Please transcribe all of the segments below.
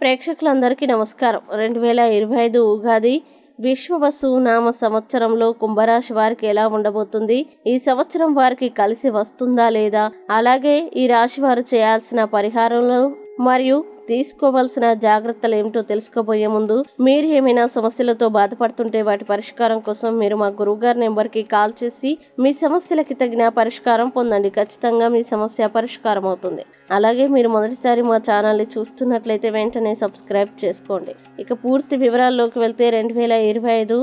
ప్రేక్షకులందరికీ నమస్కారం. రెండు వేల ఇరవై ఐదు ఉగాది విశ్వవసు నామ సంవత్సరంలో కుంభరాశి వారికి ఎలా ఉండబోతుంది? ఈ సంవత్సరం వారికి కలిసి వస్తుందా లేదా? అలాగే ఈ రాశి వారు చేయాల్సిన పరిహారంలో మరియు తీసుకోవాల్సిన జాగ్రత్తలు ఏమిటో తెలుసుకోబోయే ముందు మీరు ఏమైనా సమస్యలతో బాధపడుతుంటే వాటి పరిష్కారం కోసం మీరు మా గురువుగారి నెంబర్కి కాల్ చేసి మీ సమస్యలకి తగిన పరిష్కారం పొందండి. ఖచ్చితంగా మీ సమస్య పరిష్కారం అవుతుంది. అలాగే మీరు మొదటిసారి మా ఛానల్ని చూస్తున్నట్లయితే వెంటనే సబ్స్క్రైబ్ చేసుకోండి. ఇక పూర్తి వివరాల్లోకి వెళ్తే రెండు వేల ఇరవై ఐదు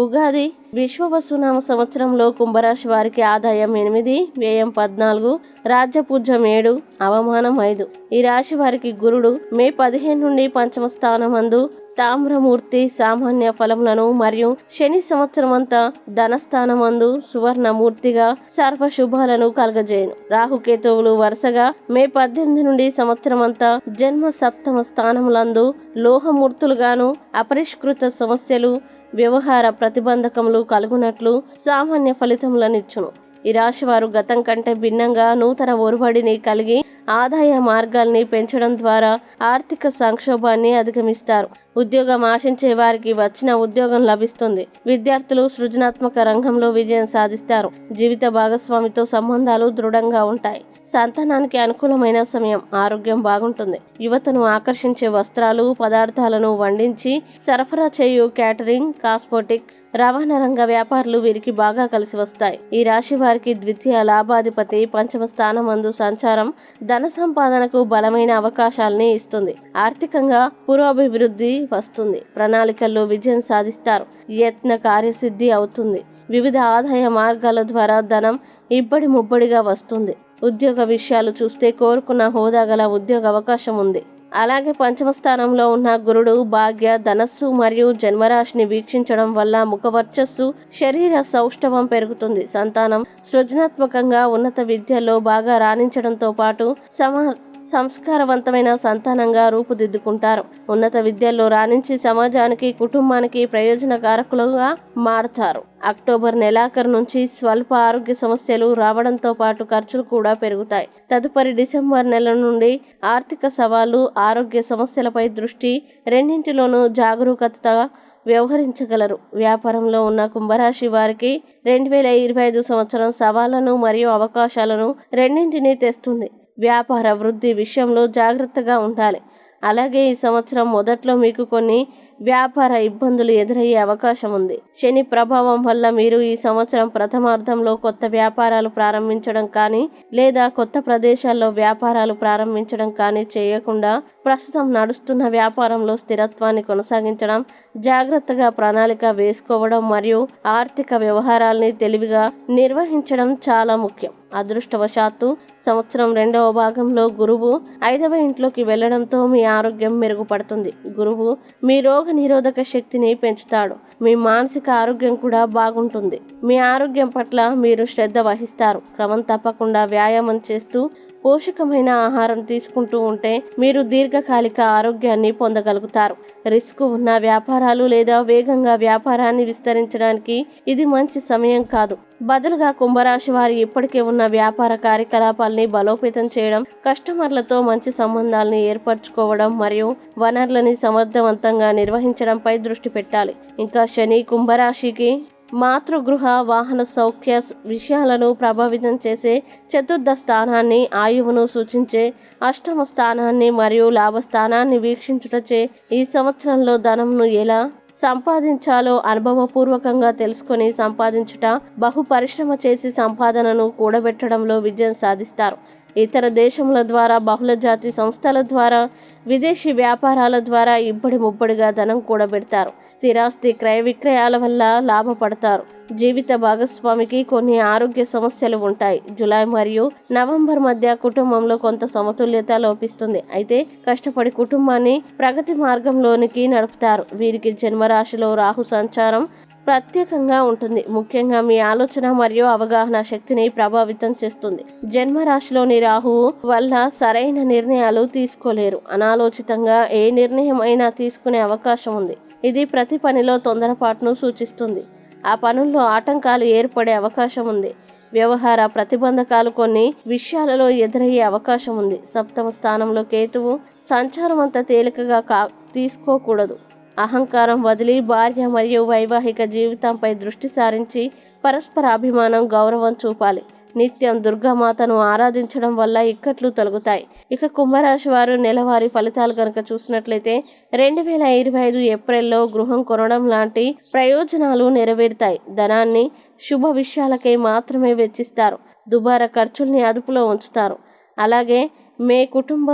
ఉగాది విశ్వవసునామ సంవత్సరంలో కుంభరాశి వారికి ఆదాయం ఎనిమిది వ్యయం పద్నాలుగు రాజ్యపూజ్యం ఏడు అవమానం ఐదు. ఈ రాశి వారికి గురుడు మే పదిహేను నుండి పంచమ స్థానమందు తామ్రమూర్తి సామాన్య ఫలములను మరియు శని సంవత్సరమంతా ధనస్థానమందు సువర్ణమూర్తిగా సర్వశుభాలను కలగజేయను. రాహుకేతువులు వరుసగా మే పద్దెనిమిది నుండి సంవత్సరమంతా జన్మ సప్తమ స్థానములందు లోహమూర్తులుగాను అపరిష్కృత సమస్యలు వ్యవహార ప్రతిబంధకములు కలుగునట్లు సామాన్య ఫలితములనిచ్చును. ఈ రాశి వారు గతం కంటే భిన్నంగా నూతన ఒరుబడిని కలిగి ఆదాయ మార్గాల్ని పెంచడం ద్వారా ఆర్థిక సంక్షోభాన్ని అధిగమిస్తారు. ఉద్యోగం ఆశించే వారికి వచ్చిన ఉద్యోగం లభిస్తుంది. విద్యార్థులు సృజనాత్మక రంగంలో విజయం సాధిస్తారు. జీవిత భాగస్వామితో సంబంధాలు దృఢంగా ఉంటాయి. సంతానానికి అనుకూలమైన సమయం. ఆరోగ్యం బాగుంటుంది. యువతను ఆకర్షించే వస్త్రాలు పదార్థాలను వండించి సరఫరా చేయు క్యాటరింగ్ కాస్మోటిక్ రవాణా రంగ వ్యాపారులు వీరికి బాగా కలిసి వస్తాయి. ఈ రాశి వారికి ద్వితీయ లాభాధిపతి పంచమ స్థానమందు సంచారం ధన సంపాదనకు బలమైన అవకాశాలని ఇస్తుంది. ఆర్థికంగా పురోభివృద్ధి వస్తుంది. ప్రణాళికల్లో విజయం సాధిస్తారు. యత్న కార్యసిద్ధి అవుతుంది. వివిధ ఆదాయ మార్గాల ద్వారా ధనం ఇబ్బడి ముబ్బడిగా వస్తుంది. ఉద్యోగ విషయాలు చూస్తే కోరుకున్న హోదా గల ఉద్యోగ అవకాశం ఉంది. అలాగే పంచమ స్థానంలో ఉన్న గురుడు భాగ్య ధనస్సు మరియు జన్మరాశిని వీక్షించడం వల్ల ముఖ వర్చస్సు శరీర సౌష్ఠవం పెరుగుతుంది. సంతానం సృజనాత్మకంగా ఉన్నత విద్యలో బాగా రాణించడంతో పాటు సమా సంస్కారవంతమైన సంతానంగా రూపుదిద్దుకుంటారు. ఉన్నత విద్యల్లో రాణించి సమాజానికి కుటుంబానికి ప్రయోజనకారకులుగా మారతారు. అక్టోబర్ నెలాఖరు నుంచి స్వల్ప ఆరోగ్య సమస్యలు రావడంతో పాటు ఖర్చులు కూడా పెరుగుతాయి. తదుపరి డిసెంబర్ నెల నుండి ఆర్థిక సవాళ్ళు ఆరోగ్య సమస్యలపై దృష్టి రెండింటిలోనూ జాగరూకత వ్యవహరించగలరు. వ్యాపారంలో ఉన్న కుంభరాశి వారికి రెండు వేల ఇరవై ఐదు సంవత్సరం సవాళ్ళను మరియు అవకాశాలను రెండింటినీ తెస్తుంది. వ్యాపార వృద్ధి విషయంలో జాగ్రత్తగా ఉండాలి. అలాగే ఈ సంవత్సరం మొదట్లో మీకు కొన్ని వ్యాపార ఇబ్బందులు ఎదురయ్యే అవకాశం ఉంది. శని ప్రభావం వల్ల మీరు ఈ సంవత్సరం ప్రథమార్థంలో కొత్త వ్యాపారాలు ప్రారంభించడం కానీ లేదా కొత్త ప్రదేశాల్లో వ్యాపారాలు ప్రారంభించడం కానీ చేయకుండా ప్రస్తుతం నడుస్తున్న వ్యాపారంలో స్థిరత్వాన్ని కొనసాగించడం జాగ్రత్తగా ప్రణాళిక వేసుకోవడం మరియు ఆర్థిక వ్యవహారాల్ని తెలివిగా నిర్వహించడం చాలా ముఖ్యం. అదృష్టవశాత్తు సంవత్సరం రెండవ భాగంలో గురువు ఐదవ ఇంట్లోకి వెళ్ళడంతో మీ ఆరోగ్యం మెరుగుపడుతుంది. గురువు మీ రోగ నిరోధక శక్తిని పెంచుతాడు. మీ మానసిక ఆరోగ్యం కూడా బాగుంటుంది. మీ ఆరోగ్యం పట్ల మీరు శ్రద్ధ వహిస్తారు. క్రమం తప్పకుండా వ్యాయామం చేస్తూ పోషకమైన ఆహారం తీసుకుంటూ ఉంటే మీరు దీర్ఘకాలిక ఆరోగ్యాన్ని పొందగలుగుతారు. రిస్క్ ఉన్న వ్యాపారాలు లేదా వేగంగా వ్యాపారాన్ని విస్తరించడానికి ఇది మంచి సమయం కాదు. బదులుగా కుంభరాశి వారి ఇప్పటికే ఉన్న వ్యాపార కార్యకలాపాల్ని బలోపేతం చేయడం కస్టమర్లతో మంచి సంబంధాలను ఏర్పరచుకోవడం మరియు వనరులని సమర్థవంతంగా నిర్వహించడంపై దృష్టి పెట్టాలి. ఇంకా శని కుంభరాశికి మాతృగృహ వాహన సౌఖ్య విషయాలను ప్రభావితం చేసే చతుర్థ స్థానాన్ని ఆయువును సూచించే అష్టమ స్థానాన్ని మరియు లాభస్థానాన్ని వీక్షించుటచే ఈ సంవత్సరంలో ధనంను ఎలా సంపాదించాలో అనుభవపూర్వకంగా తెలుసుకొని సంపాదించుట బహు పరిశ్రమ చేసి సంపాదనను కూడబెట్టడంలో విజయం సాధిస్తారు. ఇతర దేశముల ద్వారా బహుళ జాతి సంస్థల ద్వారా విదేశీ వ్యాపారాల ద్వారా ఇబ్బడి ముబ్బడిగా ధనం కూడబెడతారు. స్థిరాస్తి క్రయ విక్రయాల వల్ల లాభపడతారు. జీవిత భాగస్వామికి కొన్ని ఆరోగ్య సమస్యలు ఉంటాయి. జులై మరియు నవంబర్ మధ్య కుటుంబంలో కొంత సమతుల్యత లోపిస్తుంది. అయితే కష్టపడి కుటుంబాన్ని ప్రగతి మార్గంలోనికి నడుపుతారు. వీరికి జన్మరాశిలో రాహు సంచారం ప్రత్యేకంగా ఉంటుంది. ముఖ్యంగా మీ ఆలోచన మరియు అవగాహన శక్తిని ప్రభావితం చేస్తుంది. జన్మ రాశిలోని రాహువు వల్ల సరైన నిర్ణయాలు తీసుకోలేరు. అనాలోచితంగా ఏ నిర్ణయం అయినా తీసుకునే అవకాశం ఉంది. ఇది ప్రతి పనిలో తొందరపాటును సూచిస్తుంది. ఆ పనుల్లో ఆటంకాలు ఏర్పడే అవకాశం ఉంది. వ్యవహార ప్రతిబంధకాలు కొన్ని విషయాలలో ఎదురయ్యే అవకాశం ఉంది. సప్తమ స్థానంలో కేతువు సంచారం అంత తేలికగా కా తీసుకోకూడదు. అహంకారం వదిలి భార్య మరియు వైవాహిక జీవితంపై దృష్టి సారించి పరస్పర అభిమానం గౌరవం చూపాలి. నిత్యం దుర్గామాతను ఆరాధించడం వల్ల ఇక్కట్లు తొలగుతాయి. ఇక కుంభరాశి వారు నెలవారీ ఫలితాలు కనుక చూసినట్లయితే రెండు వేల ఇరవై ఐదు ఏప్రిల్లో గృహం కొనడం లాంటి ప్రయోజనాలు నెరవేరుతాయి. ధనాన్ని శుభ విషయాలకై మాత్రమే వెచ్చిస్తారు. దుబారా ఖర్చుల్ని అదుపులో ఉంచుతారు. అలాగే మే కుటుంబ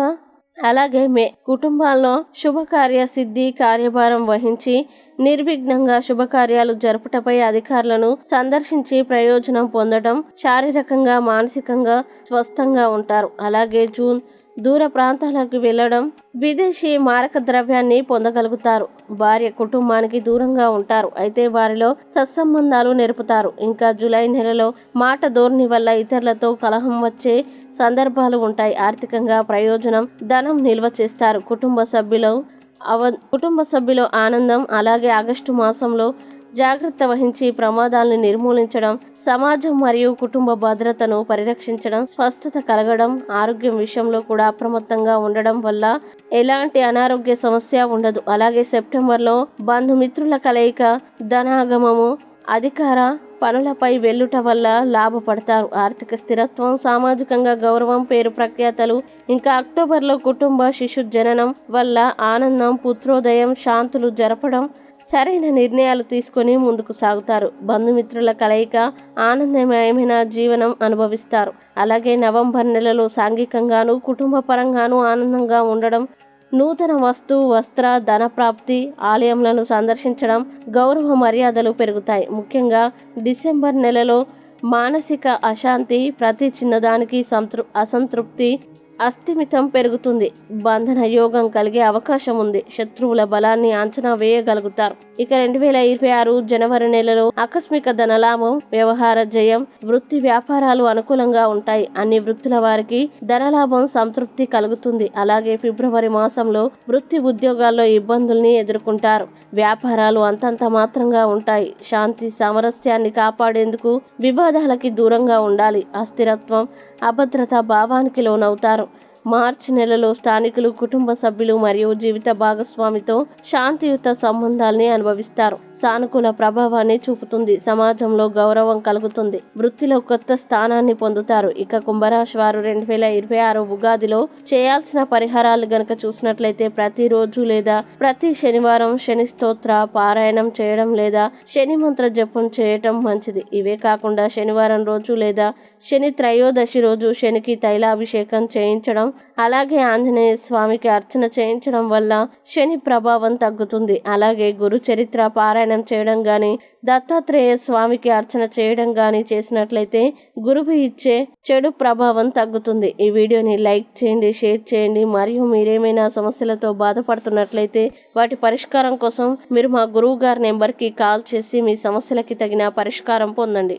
అలాగే మే కుటుంబాల్లో శుభకార్య సిద్ధి కార్యభారం వహించి నిర్విఘ్నంగా శుభకార్యాలు జరుపుటపై అధికారులను సందర్శించి ప్రయోజనం పొందడం శారీరకంగా మానసికంగా స్వస్థంగా ఉంటారు. అలాగే జూన్ దూర ప్రాంతాలకు వెళ్ళడం విదేశీ మారక ద్రవ్యాన్ని పొందగలుగుతారు. భార్య కుటుంబానికి దూరంగా ఉంటారు. అయితే వారిలో సత్సంబంధాలు నేర్పుతారు. ఇంకా జూలై నెలలో మాట ధోరణి వల్ల ఇతరులతో కలహం వచ్చే సందర్భాలు ఉంటాయి. ఆర్థికంగా ప్రయోజనం ధనం నిల్వ చేస్తారు. కుటుంబ సభ్యులు అవ కుటుంబ సభ్యుల ఆనందం అలాగే ఆగస్టు మాసంలో జాగ్రత్త వహించి ప్రమాదాలను నిర్మూలించడం సమాజం మరియు కుటుంబ భద్రతను పరిరక్షించడం స్వస్థత కలగడం ఆరోగ్యం విషయంలో కూడా అప్రమత్తంగా ఉండడం వల్ల ఎలాంటి అనారోగ్య సమస్య ఉండదు. అలాగే సెప్టెంబర్లో బంధుమిత్రుల కలయిక ధనాగమము అధికార పనులపై వెల్లుట వల్ల లాభపడతారు. ఆర్థిక స్థిరత్వం సామాజికంగా గౌరవం పేరు ప్రఖ్యాతలు ఇంకా అక్టోబర్లో కుటుంబ శిశు జననం వల్ల ఆనందం పుత్రోదయం శాంతులు జరపడం సరైన నిర్ణయాలు తీసుకొని ముందుకు సాగుతారు. బంధుమిత్రుల కలయిక ఆనందమయమైన జీవనం అనుభవిస్తారు. అలాగే నవంబర్ నెలలో సాంఘికంగాను కుటుంబ పరంగాను ఆనందంగా ఉండడం నూతన వస్తు వస్త్ర ధన ప్రాప్తి ఆలయములను సందర్శించడం గౌరవ మర్యాదలు పెరుగుతాయి. ముఖ్యంగా డిసెంబర్ నెలలో మానసిక అశాంతి ప్రతి చిన్నదానికి సంతృ అసంతృప్తి అస్థిమితం పెరుగుతుంది. బంధన యోగం కలిగే అవకాశం ఉంది శత్రువుల బలాన్ని అంచనా వేయగలుగుతారు. ఇక రెండు వేల ఇరవై ఆరు జనవరి నెలలో ఆకస్మిక ధనలాభం వ్యవహార జయం వృత్తి వ్యాపారాలు అనుకూలంగా ఉంటాయి. అన్ని వృత్తుల వారికి ధనలాభం సంతృప్తి కలుగుతుంది. అలాగే ఫిబ్రవరి మాసంలో వృత్తి ఉద్యోగాల్లో ఇబ్బందుల్ని ఎదుర్కొంటారు. వ్యాపారాలు అంతంత మాత్రంగా ఉంటాయి. శాంతి సామరస్యాన్ని కాపాడేందుకు వివాదాలకి దూరంగా ఉండాలి. అస్థిరత్వం అభద్రత భావానికి లోనవుతారు. మార్చి నెలలో స్థానికులు కుటుంబ సభ్యులు మరియు జీవిత భాగస్వామితో శాంతియుత సంబంధాల్ని అనుభవిస్తారు. సానుకూల ప్రభావాన్ని చూపుతుంది. సమాజంలో గౌరవం కలుగుతుంది. వృత్తిలో కొత్త స్థానాన్ని పొందుతారు. ఇక కుంభరాశి వారు రెండు వేల ఇరవై ఆరు ఉగాదిలో చేయాల్సిన పరిహారాలు గనక చూసినట్లయితే ప్రతిరోజు లేదా ప్రతి శనివారం శని స్తోత్ర పారాయణం చేయడం లేదా శని మంత్ర జపం చేయటం మంచిది. ఇవే కాకుండా శనివారం రోజు లేదా శని త్రయోదశి రోజు శనికి తైలాభిషేకం చేయించడం అలాగే ఆంజనేయ స్వామికి అర్చన చేయించడం వల్ల శని ప్రభావం తగ్గుతుంది. అలాగే గురు చరిత్ర పారాయణం చేయడం కానీ దత్తాత్రేయ స్వామికి అర్చన చేయడం కానీ చేసినట్లయితే గురువు ఇచ్చే చెడు ప్రభావం తగ్గుతుంది. ఈ వీడియోని లైక్ చేయండి షేర్ చేయండి. మరియు మీరేమైనా సమస్యలతో బాధపడుతున్నట్లయితే వాటి పరిష్కారం కోసం మీరు మా గురువు గారి నెంబర్కి కాల్ చేసి మీ సమస్యలకి తగిన పరిష్కారం పొందండి.